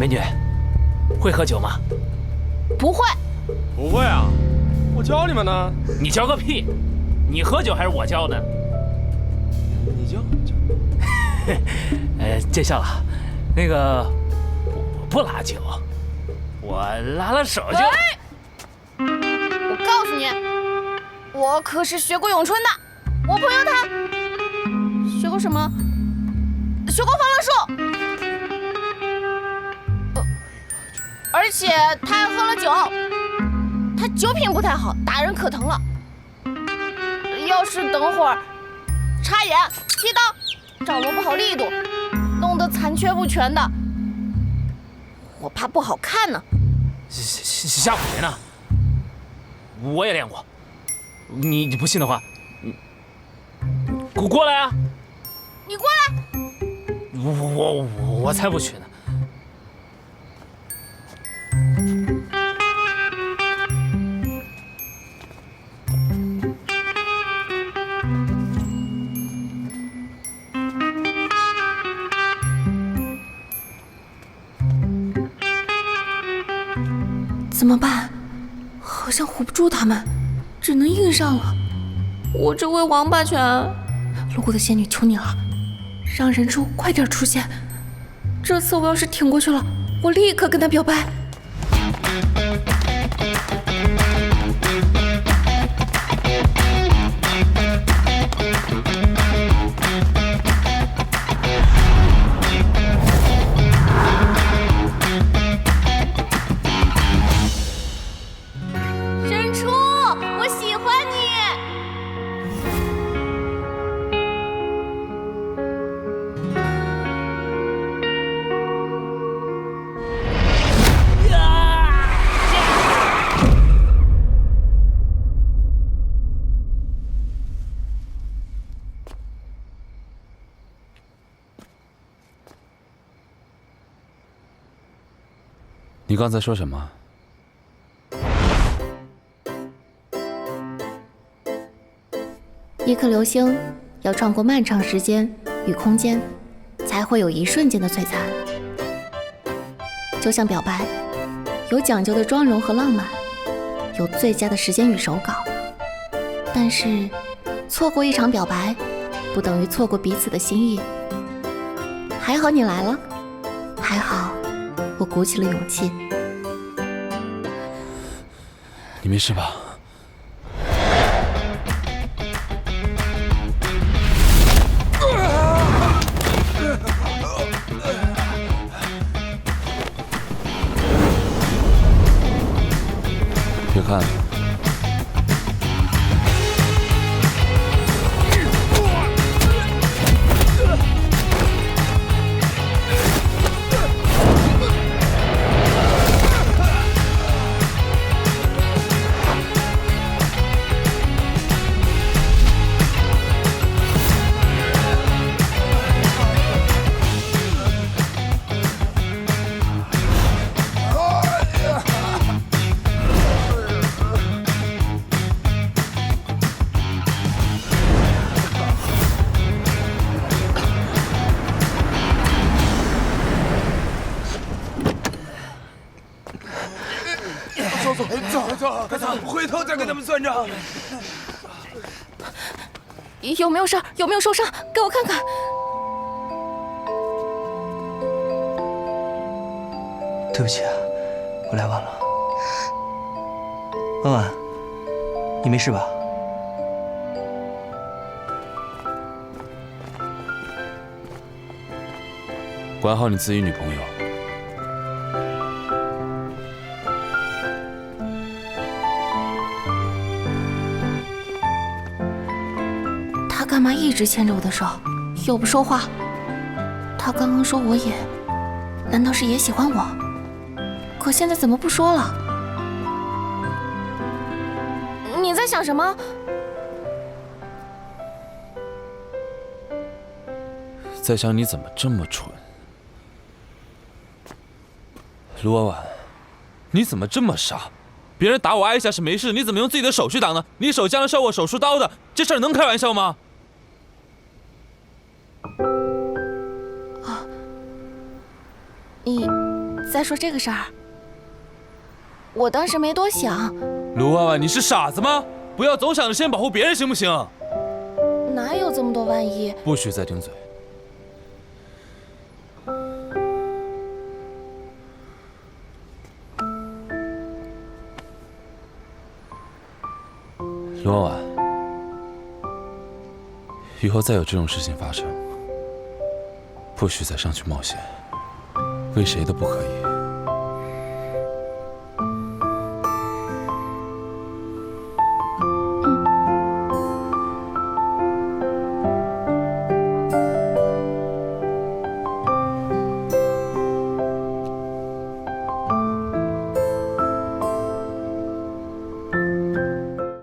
美女，会喝酒吗？不会，不会啊，我教你们呢。你教个屁！你喝酒还是我教呢？你教教。呃，见笑了。那个，我不拉酒，我拉拉手就。哎！我告诉你，我可是学过咏春的。我朋友他学过什么？学过防狼术。而且他还喝了酒，他酒品不太好，打人可疼了。要是等会儿插眼、劈刀，掌握不好力度，弄得残缺不全的，我怕不好看呢。吓吓唬谁呢？我也练过，你你不信的话，你过过来啊！你过来！我我我才不去呢。怎么办？好像唬不住他们，只能硬上了。我这位王八拳，路过的仙女，求你了，让人猪快点出现。这次我要是挺过去了，我立刻跟他表白。你刚才说什么？一颗流星要穿过漫长时间与空间，才会有一瞬间的璀璨。就像表白，有讲究的妆容和浪漫，有最佳的时间与手稿。但是，错过一场表白，不等于错过彼此的心意。还好你来了，还好。我鼓起了勇气。你没事吧？别看。回头再跟他们算账。有没有事？有没有受伤？给我看看。对不起啊，我来晚了。婉婉，你没事吧？管好你自己女朋友。干嘛一直牵着我的手，又不说话？他刚刚说我也，难道是也喜欢我？可现在怎么不说了？你在想什么？在想你怎么这么蠢，卢婉婉，你怎么这么傻？别人打我挨一下是没事，你怎么用自己的手去挡呢？你手将要我手术刀的，这事儿能开玩笑吗？你在说这个事儿，我当时没多想，卢万万，你是傻子吗？不要总想着先保护别人，行不行？哪有这么多万一？不许再顶嘴。卢婉婉，以后再有这种事情发生，不许再上去冒险，为谁都不可以。